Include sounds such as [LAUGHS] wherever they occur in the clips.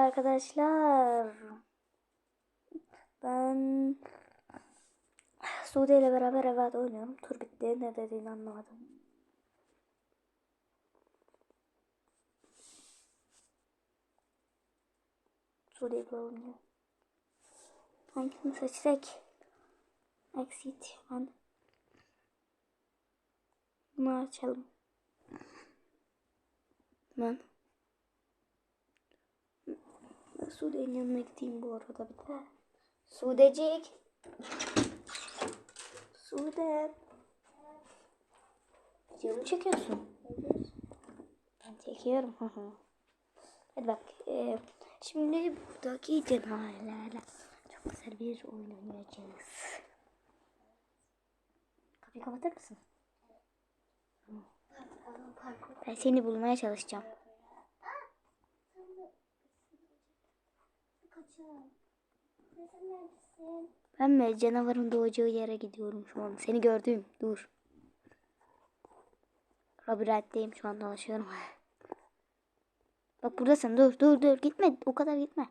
Arkadaşlar ben Sude ile beraber evet oynuyorum. Tur bitti. Ne dediğini anlamadım. Sude ile oynuyor. Hangisini seçsek? Exit. Ben. Bunu açalım. Ben. Ben Sude'nin yanına gideyim bu arada bir de. Sudecik. Sude. Video mu çekiyorsun? Ben çekiyorum. Hadi bak. e, şimdi buradaki canavarlarla çok güzel bir oyun oynayacağız. Kapıyı kapatır mısın? Ben seni bulmaya çalışacağım. Ben mi canavarın doğacağı yere gidiyorum şu an. Seni gördüm. Dur. Labirentteyim şu an dolaşıyorum. [LAUGHS] Bak buradasın. Dur dur dur. Gitme. O kadar gitme.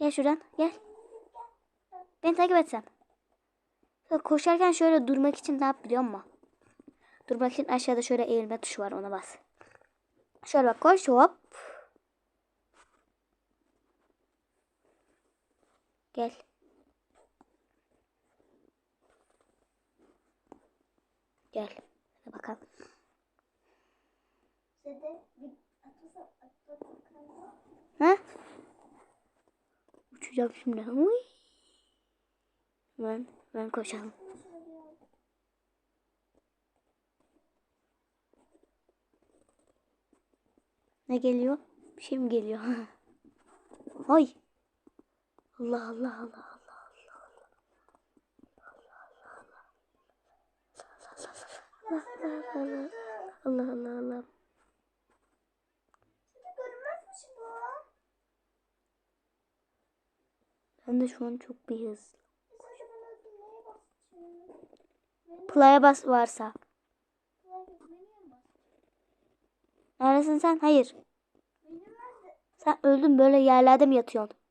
Gel şuradan. Gel. Beni takip et sen. Koşarken şöyle durmak için ne yap biliyor musun? Durmak için aşağıda şöyle eğilme tuşu var ona bas. Şöyle bak koş hop. Gel. Gel. Hadi bakalım. Ha? Uçacağım şimdi. Uy. Ben, ben koşalım. Ne geliyor? Bir şey mi geliyor? [LAUGHS] Ay. Allah Allah Allah Allah Allah. Allah Allah Allah Allah. Ben de şu an çok bir hız. Play'a bas varsa. Neredesin sen? Hayır. Sen öldün böyle yerlerde mi yatıyorsun?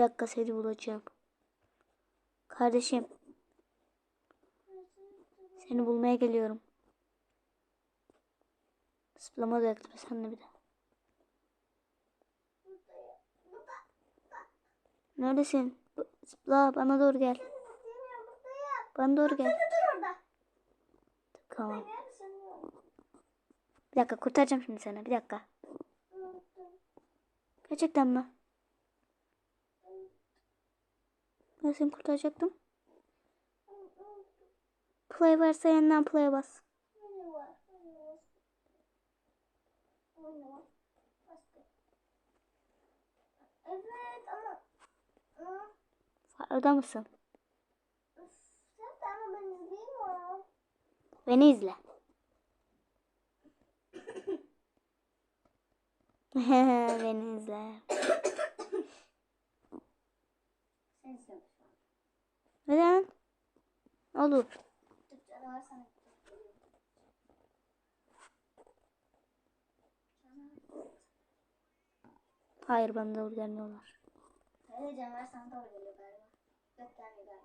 Bir dakika seni bulacağım. Kardeşim. Seni bulmaya geliyorum. Zıplama da yaktım sen de bir de. Neredesin? Zıpla bana doğru gel. Bana doğru gel. Tamam. Bir dakika kurtaracağım şimdi seni. Bir dakika. Gerçekten mi? Ben seni kurtaracaktım. Play varsa yeniden play'a bas. Evet ama Orada mısın? Beni izle. [COUGHS] [LAUGHS] Beni izle. [COUGHS] Sen izliyorsun şu an. Neden? Olur. Hayır bana doğru gelmiyorlar. Hayır canavar sana doğru geliyor galiba. Yok gelmiyor galiba.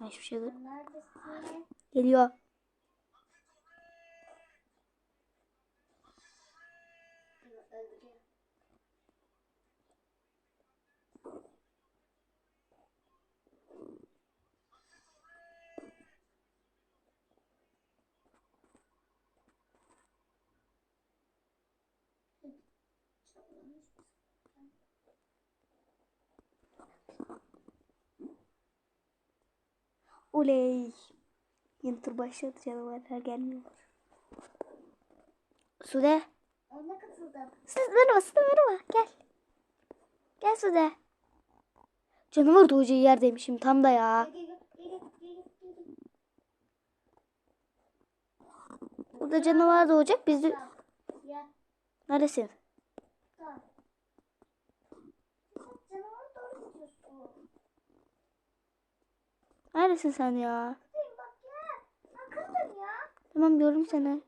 Ben hiçbir şey neredesin? Geliyor. Öldürüyor. Oley. Yeni tur başladı canavarlar gelmiyorlar. Sude. Ona katıldım. Siz merhaba Sude merhaba gel. Gel Sude. Canavar doğacağı yerdeymişim tam da ya. Burada canavar doğacak biz de... Neredesin? tamam. Sen canavar doğru gidiyorsun. Neredesin sen ya? Bak ya. Ya. Tamam gördüm seni.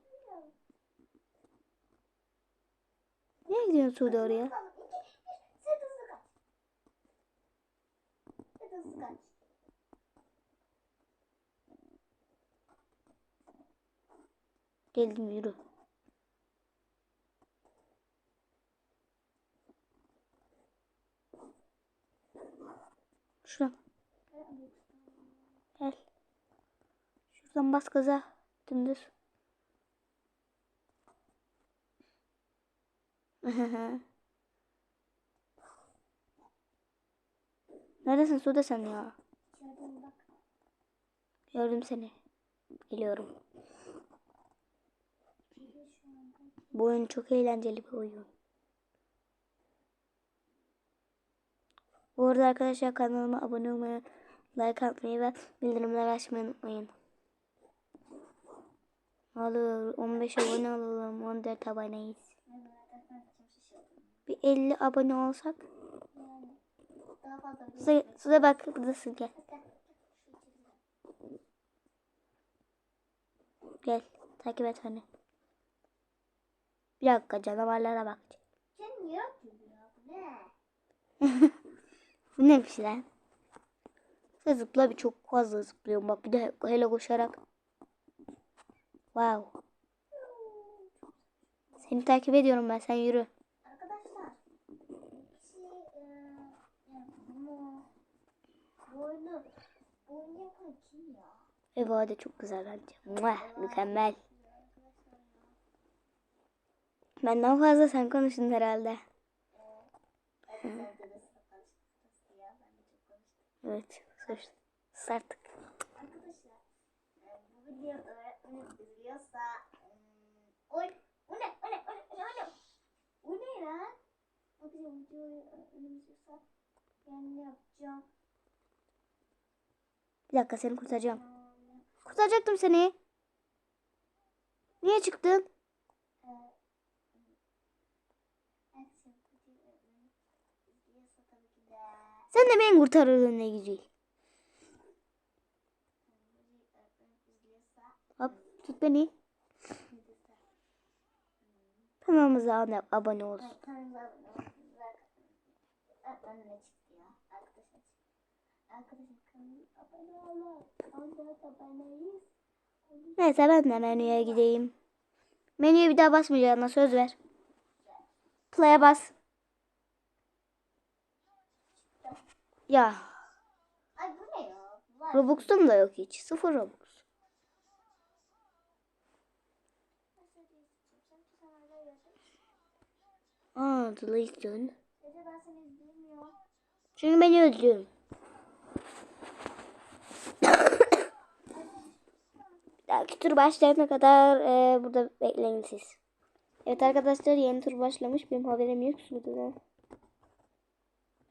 Niye gidiyorsun Sude oraya? Geldim yürü. Şuradan gel. Şuradan bas gaza. Dümdüz. [LAUGHS] Neredesin Sude sen ya? Gördüm seni. Geliyorum. Bu oyun çok eğlenceli bir oyun. Bu arada arkadaşlar kanalıma abone olmayı, like atmayı ve bildirimleri açmayı unutmayın. Ne olur 15 abone olalım 14 aboneyiz. Bir 50 abone olsak. Bir Sude, Sude bak buradasın gel. Gel, takip et beni. Bir dakika canavarlara bak. Sen niye ya? Bu ne? [LAUGHS] Bu neymiş lan? Sen zıpla bir çok fazla zıplıyorum bak bir de hele koşarak. Wow. Seni takip ediyorum ben sen yürü. Arkadaşlar. Şey, e, yani yapan kim ya? Ev de çok güzel bence. Muah, mükemmel. Benden fazla sen konuştun herhalde. Evet, artık. Arkadaşlar, e, bu video öğretmenim hmm, oy, o ne, o ne, o ne, o ne, o ne? O ne lan? Bakacağım videoyu izliyorsa, ben ne yapacağım? Bir dakika seni kurtaracağım. Kurtaracaktım seni. Niye çıktın? Sen de beni kurtarırdın ne güzel. videoyu öğretmenim izliyorsa, Hop tut beni. ne desem? Kanalımıza abone- abone ol. Evet, kanalımıza abone olun. Evet, ben ne çıktı ya? Arkadaşlar. Arkadaşlar kanalıma abone olun. 14 aboneyiz. Neyse ben de menüye gideyim. Menüye bir daha basmayacağına söz ver. Play'e bas. Ya. Robux'um da yok hiç. Sıfır Robux. Seni izleyemiyorum. Çünkü beni özlüyorum. [COUGHS] Dahaki tur başlayana kadar e, burada bekleyin siz. Evet arkadaşlar yeni tur başlamış. Benim haberim yok şurada.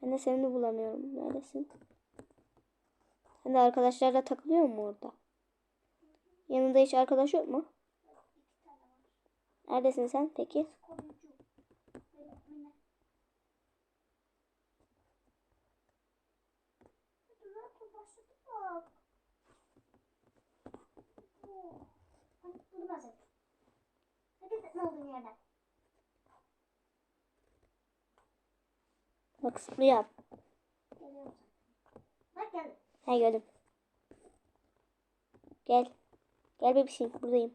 Ben de seni de bulamıyorum. Neredesin? Sen de arkadaşlarla takılıyor mu orada? Yanında hiç arkadaş yok mu? Neredesin sen peki? Koruyucu. Öğretmene. Hadi zaten başladı bak. Oo. Hadi buldum ben seni. Hadi ne olduğun yerden. Bak zıplıyor. Geliyorum. Bak gel. Ha gördüm. Gel. Gel bebişim buradayım.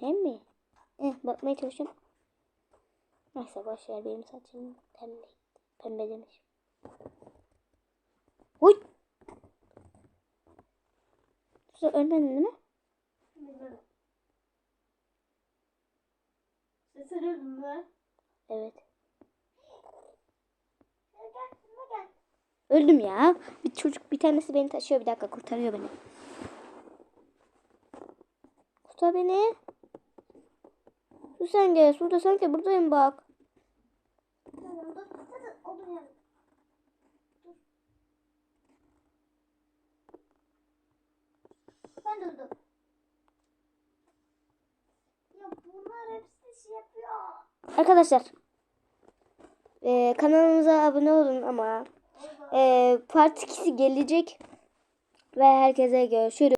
Hem mi? Eh, bakmaya çalışıyorum. Neyse boş ver benim saçım pembe. Pembe demiş. Uy! Sen ölmedin değil mi? Bilmiyorum. Sesini mi? Evet. Gel gel. Yanıma gel. Öldüm ya. Bir çocuk bir tanesi beni taşıyor. Bir dakika kurtarıyor beni. Kurtar beni. Su sen gel. Sen gel. Buradayım bak. Dur. Dur. Ben durdum. Ya bunlar hepsi şey yapıyor. Arkadaşlar. eee, kanalımıza abone olun ama Ee, part 2'si gelecek. Ve herkese görüşürüz.